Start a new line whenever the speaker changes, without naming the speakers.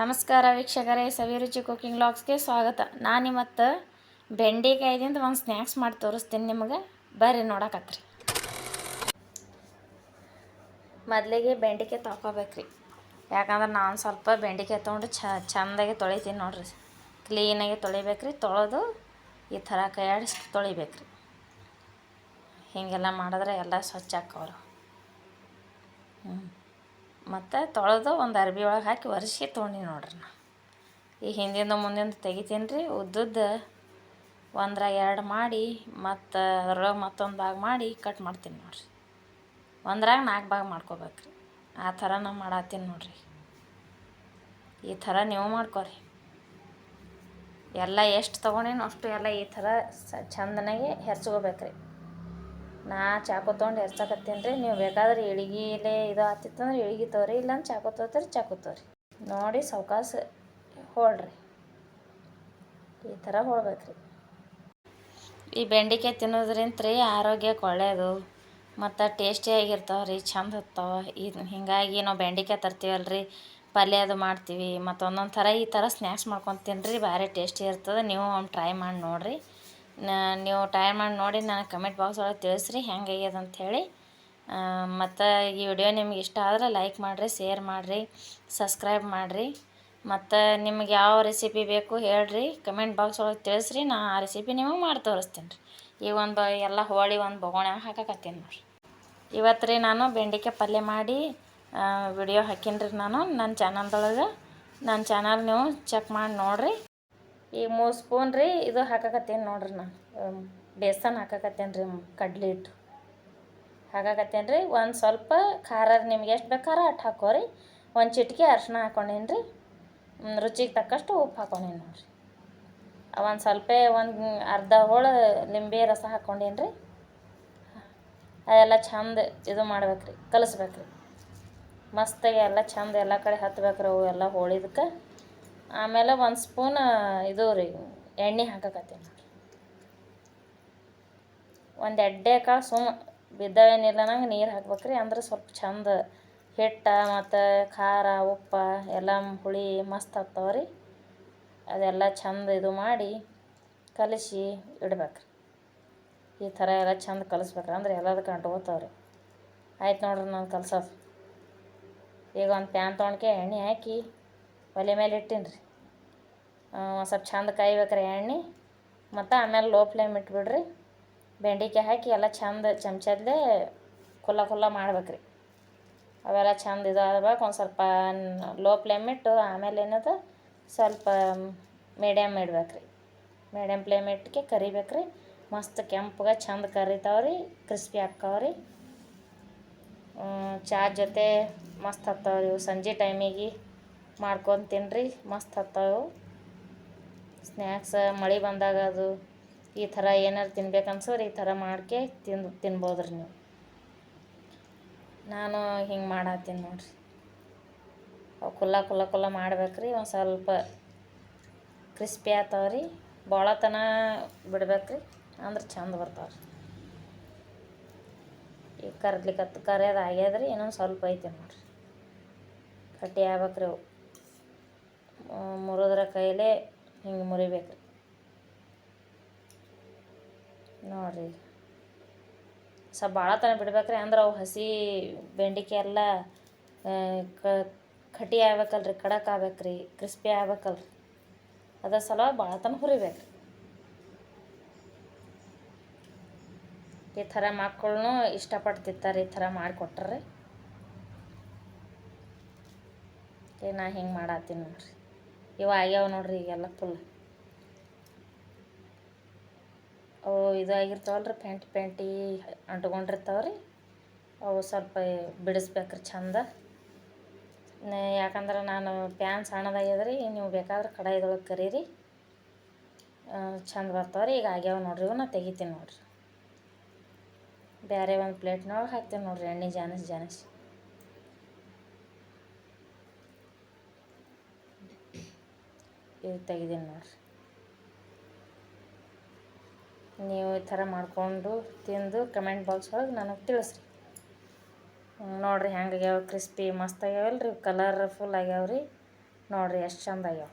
ನಮಸ್ಕಾರ ವೀಕ್ಷಕರೇ, ಸವಿರುಚಿ ಕುಕಿಂಗ್ ಲಾಗ್ಸ್ಗೆ ಸ್ವಾಗತ. ನಾನು ಇವತ್ತು ಬೆಂಡೆಕಾಯ್ದಿಂದ ಒಂದು ಸ್ನ್ಯಾಕ್ಸ್ ಮಾಡಿ ತೋರಿಸ್ತೀನಿ ನಿಮಗೆ. ಬರ್ರಿ ನೋಡಕತ್ರಿ. ಮೊದಲಿಗೆ ಬೆಂಡೆಕಾಯಿ ತೊಗೋಬೇಕ್ರಿ ಯಾಕಂದ್ರೆ ನಾನು ಸ್ವಲ್ಪ ಬೆಂಡೆಕಾಯಿ ತೊಗೊಂಡು ಚ, ಚೆಂದಾಗಿ ತೊಳಿತೀನಿ ನೋಡ್ರಿ. ಕ್ಲೀನಾಗಿ ತೊಳಿಬೇಕ್ರಿ, ತೊಳೆದು ಈ ಥರ ಕೈಯಾಡಿಸಿ ತೊಳಿಬೇಕ್ರಿ. ಹೀಗೆಲ್ಲ ಮಾಡಿದ್ರೆ ಎಲ್ಲ ಸ್ವಚ್ಛ ಹಾಕೋರು ಹ್ಞೂ ಮತ್ತು ತೊಳೆದು ಒಂದು ಅರ್ಬಿ ಒಳಗೆ ಹಾಕಿ ಒರೆಸಿ ತೊಗೊಂಡಿ ನೋಡ್ರಿ ನಾ. ಈ ಹಿಂದಿಂದ ಮುಂದಿಂದ ತೆಗಿತೀನಿ ರೀ ಉದ್ದುದ್ದು ಒಂದ್ರಾಗ ಎರಡು ಮಾಡಿ ಮತ್ತು ಅದ್ರೊಳಗೆ ಮತ್ತೊಂದು ಭಾಗ ಮಾಡಿ ಕಟ್ ಮಾಡ್ತೀನಿ ನೋಡ್ರಿ. ಒಂದ್ರಾಗ ನಾಲ್ಕು ಭಾಗ ಮಾಡ್ಕೋಬೇಕು ರೀ ಆ ಥರ ನಾ ಮಾಡತ್ತೀನಿ ನೋಡ್ರಿ. ಈ ಥರ ನೀವು ಮಾಡ್ಕೊರಿ. ಎಲ್ಲ ಎಷ್ಟು ತೊಗೊಂಡೇನು ಅಷ್ಟು ಎಲ್ಲ ಈ ಥರ ಚಂದನಾಗಿ ಹೆರ್ಚ್ಕೋಬೇಕು ರೀ ನಾ ಚಾಕು ತೊಗೊಂಡು ಹೆರ್ಸಕತ್ತೀನಿ ರೀ ನೀವು ಬೇಕಾದ್ರೆ ಇಳ್ಗಿಲೇ ಇದು ಆತಿತ್ತಂದ್ರೆ ಇಳಿಗಿ ತೋರಿ ಇಲ್ಲಾಂದ್ರೆ ಚಾಕು ತೊಗೋತೀರಿ ಚಾಕು ತೋರಿ ನೋಡಿ ಸಾವ್ಕಾಸ ಹೋಳ್ರಿ. ಈ ಥರ ಹೋಳ್ಬೇಕ್ರಿ. ಈ ಬೆಂಡಿಕಾಯಿ ತಿನ್ನೋದ್ರಿಂತ ರೀ ಆರೋಗ್ಯಕ್ಕೆ ಒಳ್ಳೆಯದು ಮತ್ತು ಟೇಸ್ಟಿಯಾಗಿರ್ತಾವೆ ರೀ ಚಂದ ಇರ್ತಾವೆ. ಇದು ಹೀಗಾಗಿ ನಾವು ಬೆಂಡಿಕಾಯಿ ತರ್ತೀವಲ್ಲ ರೀ ಪಲ್ಯ ಅದು ಮಾಡ್ತೀವಿ. ಮತ್ತು ಒಂದೊಂದು ಥರ ಈ ಥರ ಸ್ನ್ಯಾಕ್ಸ್ ಮಾಡ್ಕೊಂಡು ತಿನ್ನಿರಿ ಭಾರಿ ಟೇಸ್ಟಿ ಇರ್ತದೆ. ನೀವು ಒಮ್ಮೆ ಟ್ರೈ ಮಾಡಿ ನೋಡಿರಿ. ನೀವು ಟ್ರೈ ಮಾಡಿ ನೋಡಿ ನನಗೆ ಕಮೆಂಟ್ ಬಾಕ್ಸ್ ಒಳಗೆ ತಿಳಿಸ್ರಿ ಹೆಂಗಾಗ್ಯದಂತ ಹೇಳಿ. ಮತ್ತು ಈ ವಿಡಿಯೋ ನಿಮ್ಗೆ ಇಷ್ಟ ಆದ್ರೆ ಲೈಕ್ ಮಾಡಿರಿ, ಶೇರ್ ಮಾಡಿರಿ, ಸಬ್ಸ್ಕ್ರೈಬ್ ಮಾಡಿರಿ. ಮತ್ತು ನಿಮ್ಗೆ ಯಾವ ರೆಸಿಪಿ ಬೇಕು ಹೇಳ್ರಿ, ಕಮೆಂಟ್ ಬಾಕ್ಸ್ ಒಳಗೆ ತಿಳಿಸ್ರಿ, ನಾ ಆ ರೆಸಿಪಿ ನಿಮಗೆ ಮಾಡಿ ತೋರಿಸ್ತೀನಿ ರೀ. ಈಗ ಒಂದು ಎಲ್ಲ ಹೋಳಿ ಒಂದು ಬೊಗೋಣ್ಯಾಗ ಹಾಕಕತ್ತೀನಿ ನೋಡಿರಿ. ಇವತ್ತು ರೀ ನಾನು ಬೆಂಡೆಕಾಯಿ ಪಲ್ಯ ಮಾಡಿ ವಿಡಿಯೋ ಹಾಕೀನಿ ರೀ ನಾನು ನನ್ನ ಚಾನಲ್ದೊಳಗೆ. ನನ್ನ ಚಾನಲ್ ನೀವು ಚೆಕ್ ಮಾಡಿ ನೋಡಿರಿ. ಈಗ ಮೂರು ಸ್ಪೂನ್ ರೀ, ಇದು ಹಾಕಕತ್ತೇನೆ ನೋಡ್ರಿ ನಾನು ಬೇಸನ್ ಹಾಕಕತ್ತೇನೆ ರೀ ಕಡ್ಲೆ ಹಿಟ್ಟು. ಹಾಕಕತ್ತೇನೆ ರೀ, ಒಂದು ಸ್ವಲ್ಪ ಖಾರ ನಿಮ್ಗೆ ಎಷ್ಟು ಬೇಕಾರ ಅಟ್ಟು ಹಾಕೋರಿ ಒಂದು ಚಿಟಿಕೆ ಅರ್ಶಿನ ಹಾಕೊಂಡೇನಿ ರೀ. ರುಚಿಗೆ ತಕ್ಕಷ್ಟು ಉಪ್ಪು ಹಾಕೊಂಡೇನಿ ನೋಡ್ರಿ. ಒಂದು ಸ್ವಲ್ಪ, ಒಂದು ಅರ್ಧ ಹೋಳು ನಿಂಬೆ ರಸ ಹಾಕ್ಕೊಂಡೇನಿ ರೀ. ಅದೆಲ್ಲ ಚಂದ ಇದು ಮಾಡ್ಬೇಕು ರೀ ಕಲಿಸ್ಬೇಕು ಮಸ್ತಾಗಿ ಎಲ್ಲ ಚಂದ ಎಲ್ಲ ಕಡೆ ಹತ್ಬೇಕು ರೀ ಅವು ಎಲ್ಲ ಹೋಳಿದಕ್ಕೆ ಆಮೇಲೆ ಒಂದು ಸ್ಪೂನ್ ಇದು ರೀ, ಎಣ್ಣೆ ಹಾಕಕತ್ತೀನಿ. ಒಂದು ಎಡ್ಡೆ ಕಾಳು ಸುಮ್ಮ ಬಿದ್ದವೇನಿಲ್ಲ ನಂಗೆ, ನೀರು ಹಾಕ್ಬೇಕು ರೀ ಅಂದ್ರೆ ಸ್ವಲ್ಪ ಚಂದ ಹಿಟ್ಟು ಮತ್ತು ಖಾರ, ಉಪ್ಪು ಎಲ್ಲ ಹುಳಿ ಮಸ್ತ್ ಆಗ್ತಾವೆ ರೀ ಅದೆಲ್ಲ ಚಂದ ಇದು ಮಾಡಿ ಕಲಿಸಿ ಇಡ್ಬೇಕು ಈ ಥರ ಎಲ್ಲ ಚಂದ ಕಲಿಸ್ಬೇಕ್ರಿ. ಅಂದ್ರೆ ಎಲ್ಲದಕ್ಕೆ ಅಂಟ್ಕೋತಾವ್ರಿ. ಆಯ್ತು ನೋಡ್ರಿ ನಾನು ಕಲ್ಸೋದು. ಈಗ ಒಂದು ಪ್ಯಾನ್ ತೊಗೊಂಡ್ಕೆ ಎಣ್ಣೆ ಹಾಕಿ ಒಲೆ ಮೇಲೆ ಇಟ್ಟೀನಿ ರೀ ಸ್ವಲ್ಪ ಚಂದ ಕಾಯ್ಬೇಕ್ರಿ ಎಣ್ಣೆ. ಮತ್ತು ಆಮೇಲೆ ಲೋ ಫ್ಲೇಮ್ ಇಟ್ಬಿಡ್ರಿ. ಬೆಂಡೆಕಾಯಿ ಹಾಕಿ ಎಲ್ಲ ಚಂದ ಚಮಚದಲ್ಲೇ ಕುಲ್ಲ ಕುಲ್ಲ ಮಾಡ್ಬೇಕು ರೀ ಅವೆಲ್ಲ ಚಂದ ಇದಾದಾಗ ಒಂದು ಸ್ವಲ್ಪ ಲೋ ಫ್ಲೇಮ್ ಇಟ್ಟು ಆಮೇಲೆ ಏನದು ಸ್ವಲ್ಪ ಮೀಡಿಯಮ್ ಇಡ್ಬೇಕು ರೀ ಮೀಡಿಯಮ್ ಫ್ಲೇಮ್ ಇಟ್ಟಿಗೆ ಕರಿಬೇಕು ರೀ ಮಸ್ತ್ ಕೆಂಪಗೆ ಚಂದ ಕರಿತಾವೆ ರೀ ಕ್ರಿಸ್ಪಿ ಆಕ್ಕಾವ ರೀ ಚಾ ಜೊತೆ ಮಸ್ತ್ ಹತ್ತವ್ರಿ ಇವು ಸಂಜೆ ಟೈಮಿಗೆ. ಮಾಡ್ಕೊಂಡು ತಿನ್ನಿರಿ ಮಸ್ತ್ ಹತ್ತಾವು. ಸ್ನ್ಯಾಕ್ಸ್ ಮಳೆ ಬಂದಾಗ ಅದು ಈ ಥರ ಏನಾರು ತಿನ್ಬೇಕು ಅನ್ಸೋರು ಈ ಥರ ಮಾಡ್ಕೆ ತಿಂದು ತಿನ್ಬೋದು ರೀ ನೀವು. ನಾನು ಹಿಂಗೆ ಮಾಡತ್ತೀನಿ ನೋಡಿರಿ. ಅವು ಕುಲ್ಲ ಕುಲ್ಲ ಕುಲ್ಲ ಮಾಡ್ಬೇಕ್ರಿ, ಒಂದು ಸ್ವಲ್ಪ ಕ್ರಿಸ್ಪಿ ಆಗ್ತಾವ ರೀ ಭಾಳ ತನ ಬಿಡ್ಬೇಕ್ರಿ, ಅಂದ್ರೆ ಚಂದ ಬರ್ತಾವ್ರಿ. ಈಗ ಕರ್ಲಿಕ್ಕೆ ಕರೆಯೋದು ಆಗ್ಯದ ರೀ ಇನ್ನೊಂದು ಸ್ವಲ್ಪ ಐತಿ ನೋಡಿರಿ. ಕಟ್ಟಿ ಆಗ್ಬೇಕ್ರಿ ಅವು. ಮುರಿದ್ರ ಕೈಲೇ ಹಿಂಗೆ ಮುರಿಬೇಕು. ನೋಡಿರಿ ಸ್ವಲ್ಪ ಭಾಳ ತನಕ ಬಿಡ್ಬೇಕ್ರಿ ಅಂದ್ರೆ ಅವು ಹಸಿ ಬೆಂಡಿಕೆ ಎಲ್ಲ ಕಟಿ ಆಗ್ಬೇಕಲ್ರಿ ಖಡಕ್ ಆಗ್ಬೇಕ್ರಿ, ಕ್ರಿಸ್ಪಿ ಆಗ್ಬೇಕಲ್ರಿ. ಅದ್ರ ಸಲುವಾಗಿ ಭಾಳ ತನಕ ಹುರಿಬೇಕ್ರಿ. ಈ ಥರ ಮಕ್ಕಳನ್ನೂ ಇಷ್ಟಪಟ್ಟು ಈ ಥರ ಮಾಡಿಕೊಟ್ರಿ. ಏ, ನಾ ಹಿಂಗೆ ಮಾಡತ್ತೀನಿ ನೋಡ್ರಿ. ಇವು ಆಗ್ಯಾವ ನೋಡ್ರಿ ಈಗೆಲ್ಲ ಫುಲ್ ಅವು ಇದು ರೀ ಪ್ಯಾಂಟ್ ಪ್ಯಾಂಟಿ ಅಂಟ್ಕೊಂಡಿರ್ತಾವ್ರಿ. ಅವು ಸ್ವಲ್ಪ ಬಿಡಿಸ್ಬೇಕ್ರಿ ಚಂದ. ಯಾಕಂದ್ರೆ ನಾನು ಪ್ಯಾನ್ ಸಣ್ಣದಾಗ್ಯದ ರೀ ನೀವು ಬೇಕಾದ್ರೆ ಕಡಾಯಿದೊಳಗೆ ಕರೀರಿ. ಚಂದ ಬರ್ತಾವ್ರಿ, ಈಗ ಆಗ್ಯಾವ ನೋಡ್ರಿ ಇವು ತೆಗಿತೀನಿ ನೋಡ್ರಿ. ಬೇರೆ ಒಂದು ಪ್ಲೇಟ್ನೊಳಗೆ ಹಾಕ್ತೀನಿ ನೋಡ್ರಿ ಎಣ್ಣೆ ಜಾನಸ್ ಜಾನಿಸಿ. ಇದು ತೆಗ್ದೀನಿ ನೋಡ್ರಿ. ನೀವು ಈ ಥರ ಮಾಡಿಕೊಂಡು ತಿಂದು ಕಮೆಂಟ್ ಬಾಕ್ಸ್ ಒಳಗೆ ನನಗೆ ತಿಳಿಸ್ರಿ. ನೋಡಿರಿ ಹೆಂಗೆ ಆಗ್ಯಾವ ಕ್ರಿಸ್ಪಿ ಮಸ್ತ್ ಆಗ್ಯಾವಲ್ಲ ರೀ ಕಲರ್ಫುಲ್ ಆಗ್ಯಾವ ರೀ ನೋಡಿರಿ ಎಷ್ಟು ಚಂದ ಆಗ್ಯಾವ.